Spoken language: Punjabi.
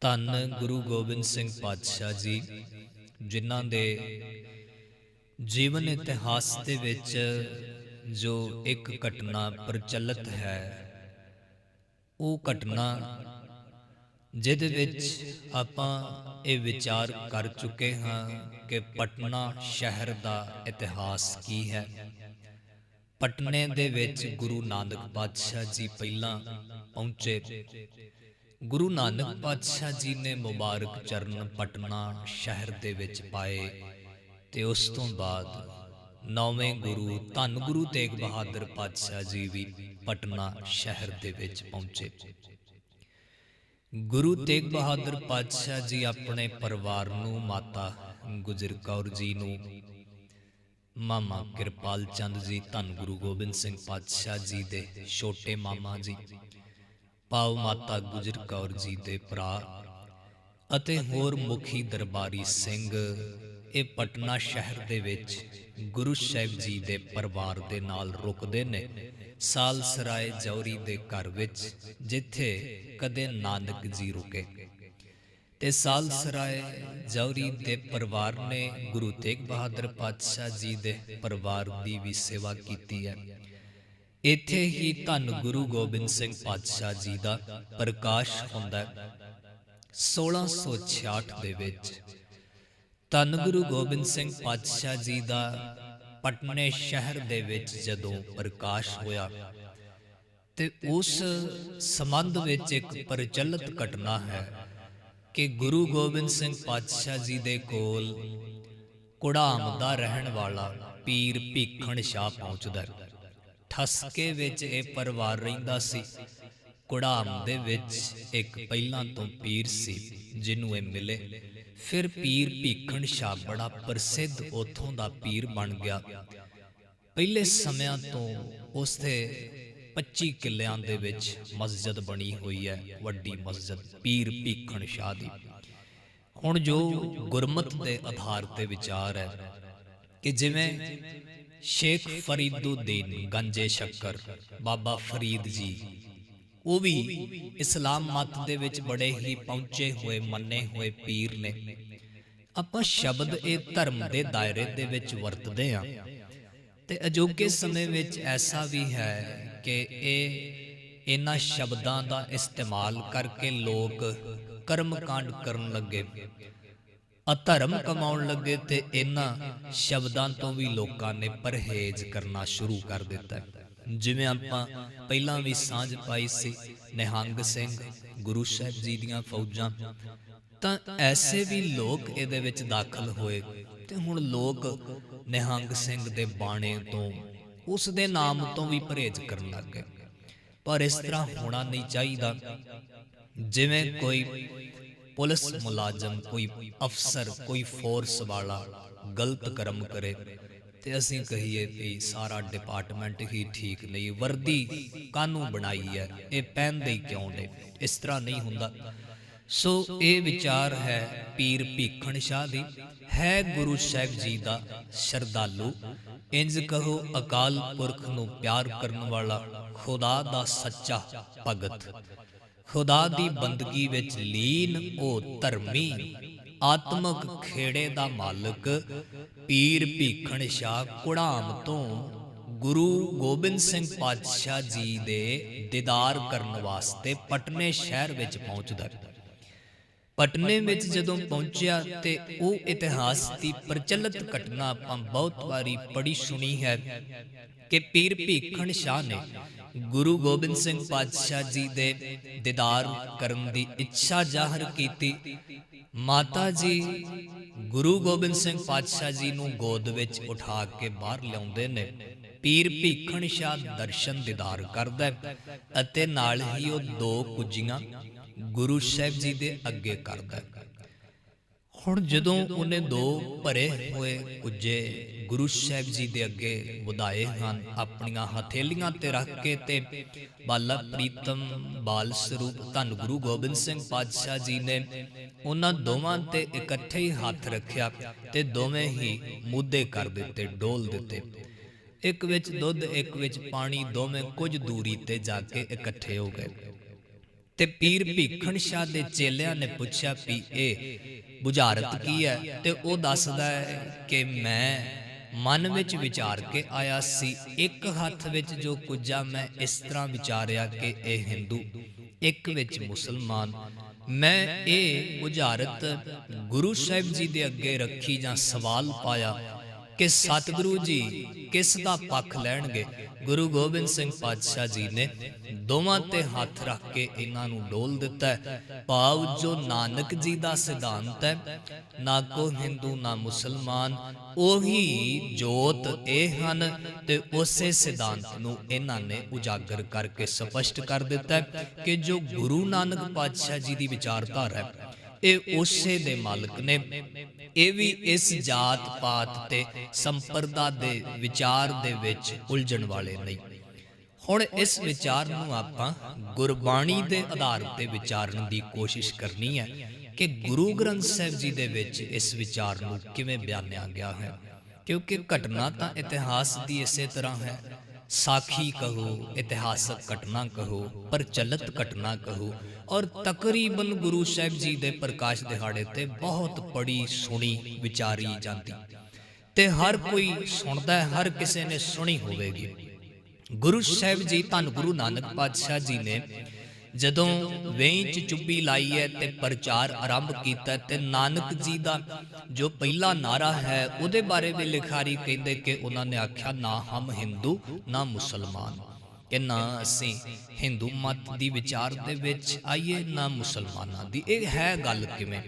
ਧੰਨ ਗੁਰੂ ਗੋਬਿੰਦ ਸਿੰਘ ਪਾਤਸ਼ਾਹ ਜੀ, ਜਿਨ੍ਹਾਂ ਦੇ ਜੀਵਨ ਇਤਿਹਾਸ ਦੇ ਵਿੱਚ ਜੋ ਇੱਕ ਘਟਨਾ ਪ੍ਰਚਲਿਤ ਹੈ, ਉਹ ਘਟਨਾ ਜਿਹਦੇ ਵਿੱਚ ਆਪਾਂ ਇਹ ਵਿਚਾਰ ਕਰ ਚੁੱਕੇ ਹਾਂ ਕਿ ਪਟਨਾ ਸ਼ਹਿਰ ਦਾ ਇਤਿਹਾਸ ਕੀ ਹੈ। ਪਟਨੇ ਦੇ ਵਿੱਚ ਗੁਰੂ ਨਾਨਕ ਪਾਤਸ਼ਾਹ ਜੀ ਪਹਿਲਾਂ ਪਹੁੰਚੇ। ਗੁਰੂ ਨਾਨਕ ਪਾਤਸ਼ਾਹ ਜੀ ਨੇ ਮੁਬਾਰਕ ਚਰਨ ਪਟਨਾ ਸ਼ਹਿਰ ਦੇ ਵਿੱਚ ਪਾਏ ਤੇ ਉਸ ਤੋਂ ਬਾਅਦ ਨੌਵੇਂ ਗੁਰੂ ਧੰਨ ਗੁਰੂ ਤੇਗ ਬਹਾਦਰ ਪਾਤਸ਼ਾਹ ਜੀ ਵੀ ਪਟਨਾ ਸ਼ਹਿਰ ਦੇ ਵਿੱਚ ਪਹੁੰਚੇ। ਗੁਰੂ ਤੇਗ ਬਹਾਦਰ ਪਾਤਸ਼ਾਹ ਜੀ ਆਪਣੇ ਪਰਿਵਾਰ ਨੂੰ, ਮਾਤਾ ਗੁਜਰ ਕੌਰ ਜੀ ਨੂੰ, ਮਾਮਾ ਕਿਰਪਾਲ ਚੰਦ ਜੀ, ਧੰਨ ਗੁਰੂ ਗੋਬਿੰਦ ਸਿੰਘ ਪਾਤਸ਼ਾਹ ਜੀ ਦੇ ਛੋਟੇ ਮਾਮਾ ਜੀ ਪਾਉ ਮਾਤਾ ਗੁਜਰ ਕੌਰ ਜੀ ਦੇ ਭਰਾ ਅਤੇ ਹੋਰ ਮੁਖੀ ਦਰਬਾਰੀ ਸਿੰਘ, ਇਹ ਪਟਨਾ ਸ਼ਹਿਰ ਦੇ ਵਿੱਚ ਗੁਰੂ ਸਾਹਿਬ ਜੀ ਦੇ ਪਰਿਵਾਰ ਦੇ ਨਾਲ ਰੁਕਦੇ ਨੇ, ਸਾਲ ਸਰਾਏ ਜੌਰੀ ਦੇ ਘਰ ਵਿੱਚ, ਜਿੱਥੇ ਕਦੇ ਨਾਨਕ ਜੀ ਰੁਕੇ। ਤੇ ਸਾਲ ਸਰਾਏ ਜੌਰੀ ਦੇ ਪਰਿਵਾਰ ਨੇ ਗੁਰੂ ਤੇਗ ਬਹਾਦਰ ਪਾਤਸ਼ਾਹ ਜੀ ਦੇ ਪਰਿਵਾਰ ਦੀ ਵੀ ਸੇਵਾ ਕੀਤੀ ਹੈ। ਇੱਥੇ ਹੀ ਧੰਨ ਗੁਰੂ ਗੋਬਿੰਦ ਸਿੰਘ ਪਾਤਸ਼ਾਹ ਜੀ ਦਾ ਪ੍ਰਕਾਸ਼ ਹੁੰਦਾ ਹੈ। 1666 ਦੇ ਵਿੱਚ ਧੰਨ ਗੁਰੂ ਗੋਬਿੰਦ ਸਿੰਘ ਪਾਤਸ਼ਾਹ ਜੀ ਦਾ ਪਟਨੇ ਸ਼ਹਿਰ ਦੇ ਵਿੱਚ ਜਦੋਂ ਪ੍ਰਕਾਸ਼ ਹੋਇਆ ਤੇ ਉਸ ਸੰਬੰਧ ਵਿੱਚ ਇੱਕ ਪ੍ਰਚਲਿਤ ਘਟਨਾ ਹੈ ਕਿ ਗੁਰੂ ਗੋਬਿੰਦ ਸਿੰਘ ਪਾਤਸ਼ਾਹ ਜੀ ਦੇ ਕੋਲ ਕੁੜਾਮ ਦਾ ਰਹਿਣ ਵਾਲਾ ਪੀਰ ਭੀਖਣ ਸ਼ਾਹ ਪਹੁੰਚਦਾ ਹੈ। ਠਸਕੇ ਵਿੱਚ ਇਹ ਪਰਿਵਾਰ ਰਹਿੰਦਾ ਸੀ। ਕੁੜਾਮ ਦੇ ਵਿੱਚ ਇੱਕ ਪਹਿਲਾਂ ਤੋਂ ਪੀਰ ਸੀ, ਜਿਹਨੂੰ ਇਹ ਮਿਲੇ। ਫਿਰ ਪੀਰ ਭੀਖਣ ਸ਼ਾਹ ਬੜਾ ਪ੍ਰਸਿੱਧ ਉਥੋਂ ਦਾ ਪੀਰ ਬਣ ਗਿਆ। ਪਹਿਲੇ ਸਮਿਆਂ ਤੋਂ ਉਸ ਦੇ 25 ਕਿੱਲਿਆਂ ਦੇ ਵਿੱਚ ਮਸਜਿਦ ਬਣੀ ਹੋਈ ਹੈ, ਵੱਡੀ ਮਸਜਿਦ ਪੀਰ ਭੀਖਣ ਸ਼ਾਹ ਦੀ। ਹੁਣ ਜੋ ਗੁਰਮਤ ਦੇ ਆਧਾਰ ਤੇ ਵਿਚਾਰ ਹੈ ਕਿ ਜਿਵੇਂ ਸ਼ੇਖ ਫਰੀਦੁਦੀਨ ਗੰਜੇ ਸ਼ੱਕਰ, ਬਾਬਾ ਫਰੀਦ ਜੀ। ਉਹ ਵੀ ਇਸਲਾਮ ਮਤ ਦੇ ਵਿੱਚ ਬੜੇ ਹੀ ਪਹੁੰਚੇ ਹੋਏ, ਮੰਨੇ ਹੋਏ ਪੀਰ ਨੇ। ਆਪਾਂ ਸ਼ਬਦ ਇਹ ਧਰਮ ਦੇ ਦਾਇਰੇ ਦੇ ਵਿੱਚ ਵਰਤਦੇ ਆ ਤੇ ਅਜੋਕੇ ਸਮੇਂ ਵਿੱਚ ਐਸਾ ਵੀ ਹੈ ਕਿ ਇਹ ਇਹਨਾਂ ਸ਼ਬਦਾਂ ਦਾ ਇਸਤੇਮਾਲ ਕਰਕੇ ਲੋਕ ਕਰਮ ਕਾਂਡ ਕਰਨ ਲੱਗੇ। ਅਧਰਮ ਕਮਾਉਣ ਲੱਗੇ ਤੇ ਇਹਨਾਂ ਸ਼ਬਦਾਂ ਤੋਂ ਵੀ ਲੋਕਾਂ ਨੇ ਪਰਹੇਜ਼ ਕਰਨਾ ਸ਼ੁਰੂ ਕਰ ਦਿੱਤਾ। ਜਿਵੇਂ ਆਪਾਂ ਪਹਿਲਾਂ ਵੀ ਸਾਂਝ ਪਾਈ ਸੀ, ਨਿਹੰਗ ਸਿੰਘ, ਗੁਰੂ ਸਾਹਿਬ ਜੀ ਦੀਆਂ ਫੌਜਾਂ। ਤਾਂ ਐਸੇ ਵੀ ਲੋਕ ਇਹਦੇ ਵਿੱਚ ਦਾਖਲ ਹੋਏ ਤੇ ਹੁਣ ਲੋਕ ਨਿਹੰਗ ਸਿੰਘ ਦੇ ਬਾਣੇ ਤੋਂ ਉਸ ਦੇ ਨਾਮ ਤੋਂ ਵੀ ਪਰਹੇਜ਼ ਕਰਨ ਲੱਗ ਗਏ। ਪਰ ਇਸ ਤਰ੍ਹਾਂ ਹੋਣਾ ਨਹੀਂ ਚਾਹੀਦਾ। ਜਿਵੇਂ ਕੋਈ ਪੁਲਿਸ ਮੁਲਾਜ਼ਮ, ਕੋਈ ਅਫਸਰ, ਕੋਈ ਫੋਰਸ ਵਾਲਾ ਗਲਤ ਕਰਮ ਕਰੇ ਤੇ ਅਸੀਂ ਕਹੀਏ ਵੀ ਸਾਰਾ ਡਿਪਾਰਟਮੈਂਟ ਹੀ ਠੀਕ ਨਹੀਂ, ਵਰਦੀ ਕਾਨੂੰ ਬਣਾਈ ਹੈ, ਇਹ ਪਹਿਨਦੇ ਕਿਉਂ ਨੇ? ਇਸ ਤਰ੍ਹਾਂ ਨਹੀਂ ਹੁੰਦਾ। ਸੋ ਇਹ ਵਿਚਾਰ ਹੈ ਪੀਰ ਭੀਖਣ ਸ਼ਾਹ ਦੀ। ਹੈ ਗੁਰੂ ਸਾਹਿਬ ਜੀ ਦਾ ਸ਼ਰਧਾਲੂ। ਇੰਜ ਕਹੋ, ਅਕਾਲ ਪੁਰਖ ਨੂੰ ਪਿਆਰ ਕਰਨ ਵਾਲਾ ਖੁਦਾ ਦਾ ਸੱਚਾ ਭਗਤ। ਖੁਦਾ ਦੀ ਬੰਦਗੀ ਵਿੱਚ ਲੀਨ, ਉਹ ਧਰਮੀ। ਆਤਮਕ ਖੇੜੇ ਦਾ ਮਾਲਕ, ਪੀਰ ਭੀਖਣ ਸ਼ਾਹ ਕੁੜਾਮ ਤੋਂ ਗੁਰੂ ਗੋਬਿੰਦ ਸਿੰਘ ਪਾਤਸ਼ਾਹ ਜੀ ਦੇ ਦੀਦਾਰ ਕਰਨ ਵਾਸਤੇ ਪਟਨੇ ਸ਼ਹਿਰ ਵਿੱਚ ਪਹੁੰਚਦਾ ਪਟਨੇ ਵਿੱਚ ਜਦੋਂ ਪਹੁੰਚਿਆ ਤੇ ਉਹ ਇਤਿਹਾਸ ਦੀ ਪ੍ਰਚਲਿਤ ਘਟਨਾ ਆਪਾਂ ਬਹੁਤ ਵਾਰੀ ਪੜ੍ਹੀ ਸੁਣੀ ਹੈ ਕਿ ਪੀਰ ਭੀਖਣ ਸ਼ਾਹ ਨੇ ਗੁਰੂ ਗੋਬਿੰਦ ਸਿੰਘ ਪਾਤਸ਼ਾਹ ਜੀ ਦੇ ਦੀਦਾਰ ਕਰਨ ਦੀ ਇੱਛਾ ਜ਼ਾਹਰ ਕੀਤੀ। ਮਾਤਾ ਜੀ ਗੁਰੂ ਗੋਬਿੰਦ ਸਿੰਘ ਪਾਤਸ਼ਾਹ ਜੀ ਨੂੰ ਗੋਦ ਵਿੱਚ ਉਠਾ ਕੇ ਬਾਹਰ ਲਿਆਉਂਦੇ ਨੇ। ਪੀਰ ਭੀਖਣ ਸ਼ਾਹ ਦਰਸ਼ਨ ਦੀਦਾਰ ਕਰਦਾ ਅਤੇ ਨਾਲ ਹੀ ਉਹ ਦੋ ਕੁਜੀਆਂ ਗੁਰੂ ਸਾਹਿਬ ਜੀ ਦੇ ਅੱਗੇ ਕਰਦਾ ਹੁਣ ਜਦੋਂ ਉਹਨੇ ਦੋ ਭਰੇ ਹੋਏ ਕੁਜੇ ਗੁਰੂ ਸਾਹਿਬ ਜੀ ਦੇ ਅੱਗੇ ਵਧਾਏ ਹਨ, ਆਪਣੀਆਂ ਹਥੇਲੀਆਂ ਤੇ ਰੱਖ ਕੇ ਤੇ ਬਾਲਾ ਪ੍ਰੀਤਮ ਬਾਲ ਸਰੂਪ ਧੰਨ ਗੁਰੂ ਗੋਬਿੰਦ ਸਿੰਘ ਪਾਤਸ਼ਾਹ ਜੀ ਨੇ ਉਹਨਾਂ ਦੋਵਾਂ ਤੇ ਇਕੱਠੇ ਹੀ ਹੱਥ ਰੱਖਿਆ ਤੇ ਦੋਵੇਂ ਹੀ ਮੁੱਦੇ ਕਰ ਦਿੱਤੇ, ਡੋਲ ਦਿੱਤੇ। ਇੱਕ ਵਿੱਚ ਦੁੱਧ, ਇੱਕ ਵਿੱਚ ਪਾਣੀ, ਦੋਵੇਂ ਕੁਝ ਦੂਰੀ ਤੇ ਜਾ ਕੇ ਇਕੱਠੇ ਹੋ ਗਏ। ਤੇ ਪੀਰ ਭੀਖਣ ਸ਼ਾਹ ਦੇ ਚੇਲਿਆਂ ਨੇ ਪੁੱਛਿਆ ਵੀ ਇਹ ਬੁਝਾਰਤ ਕੀ ਹੈ? ਤੇ ਉਹ ਦੱਸਦਾ ਹੈ ਕਿ ਮੈਂ ਮਨ ਵਿੱਚ ਵਿਚਾਰ ਕੇ ਆਇਆ ਸੀ, ਇੱਕ ਹੱਥ ਵਿੱਚ ਜੋ ਕੁਝਾ ਮੈਂ ਇਸ ਤਰ੍ਹਾਂ ਵਿਚਾਰਿਆ ਕਿ ਇਹ ਹਿੰਦੂ, ਇੱਕ ਵਿੱਚ ਮੁਸਲਮਾਨ। ਮੈਂ ਇਹ ਬੁਝਾਰਤ ਗੁਰੂ ਸਾਹਿਬ ਜੀ ਦੇ ਅੱਗੇ ਰੱਖੀ ਜਾਂ ਸਵਾਲ ਪਾਇਆ ਕਿ ਸਤਿਗੁਰੂ ਜੀ ਕਿਸ ਦਾ ਪੱਖ ਲੈਣਗੇ? ਗੁਰੂ ਗੋਬਿੰਦ ਸਿੰਘ ਪਾਤਸ਼ਾਹ ਜੀ ਨੇ ਦੋਵਾਂ ਤੇ ਹੱਥ ਰੱਖ ਕੇ ਇਹਨਾਂ ਨੂੰ ਡੋਲ ਦਿੱਤਾ ਭਾਵ ਜੋ ਨਾਨਕ ਜੀ ਦਾ ਸਿਧਾਂਤ ਹੈ, ਨਾ ਕੋ ਹਿੰਦੂ, ਨਾ ਮੁਸਲਮਾਨ, ਉਹੀ ਜੋਤ ਇਹ ਹਨ ਤੇ ਉਸੇ ਸਿਧਾਂਤ ਨੂੰ ਇਹਨਾਂ ਨੇ ਉਜਾਗਰ ਕਰਕੇ ਸਪਸ਼ਟ ਕਰ ਦਿੱਤਾ ਕਿ ਜੋ ਗੁਰੂ ਨਾਨਕ ਪਾਤਸ਼ਾਹ ਜੀ ਦੀ ਵਿਚਾਰਧਾਰਾ ਹੈ ਇਹ ਉਸੇ ਦੇ ਮਾਲਕ ਨੇ। ਇਹ ਵੀ ਇਸ ਜਾਤ ਪਾਤ ਤੇ ਸੰਪਰਦਾ ਦੇ ਵਿਚਾਰ ਦੇ ਵਿੱਚ ਉਲਝਣ ਵਾਲੇ ਨਹੀਂ। ਹੁਣ ਇਸ ਵਿਚਾਰ ਨੂੰ ਆਪਾਂ ਗੁਰਬਾਣੀ ਦੇ ਆਧਾਰ ਤੇ ਵਿਚਾਰਨ ਦੀ ਕੋਸ਼ਿਸ਼ ਕਰਨੀ ਹੈ ਕਿ ਗੁਰੂ ਗ੍ਰੰਥ ਸਾਹਿਬ ਜੀ ਦੇ ਵਿੱਚ ਇਸ ਵਿਚਾਰ ਨੂੰ ਕਿਵੇਂ ਬਿਆਨਿਆ ਗਿਆ ਹੈ। ਕਿਉਂਕਿ ਘਟਨਾ ਤਾਂ ਇਤਿਹਾਸ ਦੀ ਇਸੇ ਤਰ੍ਹਾਂ ਹੈ। ਸਾਖੀ ਕਹੋ, ਇਤਿਹਾਸਕ ਘਟਨਾ ਕਹੋ, ਪ੍ਰਚਲਿਤ ਘਟਨਾ ਕਹੋ ਔਰ ਤਕਰੀਬਨ ਗੁਰੂ ਸਾਹਿਬ ਜੀ ਦੇ ਪ੍ਰਕਾਸ਼ ਦਿਹਾੜੇ ਤੇ ਬਹੁਤ ਪੜੀ ਸੁਣੀ, ਵਿਚਾਰੀ ਜਾਂਦੀ। ਤੇ ਹਰ ਕੋਈ ਸੁਣਦਾ ਹੈ, ਹਰ ਕਿਸੇ ਨੇ ਸੁਣੀ ਹੋਵੇਗੀ। ਗੁਰੂ ਸਾਹਿਬ ਜੀ, ਧੰਨ ਗੁਰੂ ਨਾਨਕ ਪਾਤਸ਼ਾਹ ਜੀ ਨੇ ਜਦੋਂ ਵੇਂਚ ਚੁੱਪੀ ਲਾਈ ਹੈ ਤੇ ਪ੍ਰਚਾਰ ਆਰੰਭ ਕੀਤਾ ਤੇ ਨਾਨਕ ਜੀ ਦਾ ਜੋ ਪਹਿਲਾ ਨਾਰਾ ਹੈ, ਉਹਦੇ ਬਾਰੇ ਵੀ ਲਿਖਾਰੀ ਕਹਿੰਦੇ ਕਿ ਉਹਨਾਂ ਨੇ ਆਖਿਆ, ਨਾ ਹਮ ਹਿੰਦੂ, ਨਾ ਮੁਸਲਮਾਨ। ਕਿ ਨਾ ਅਸੀਂ ਹਿੰਦੂ ਮਤ ਦੀ ਵਿਚਾਰ ਦੇ ਵਿੱਚ ਆਈਏ, ਨਾ ਮੁਸਲਮਾਨਾਂ ਦੀ। ਇਹ ਹੈ ਗੱਲ ਕਿਵੇਂ?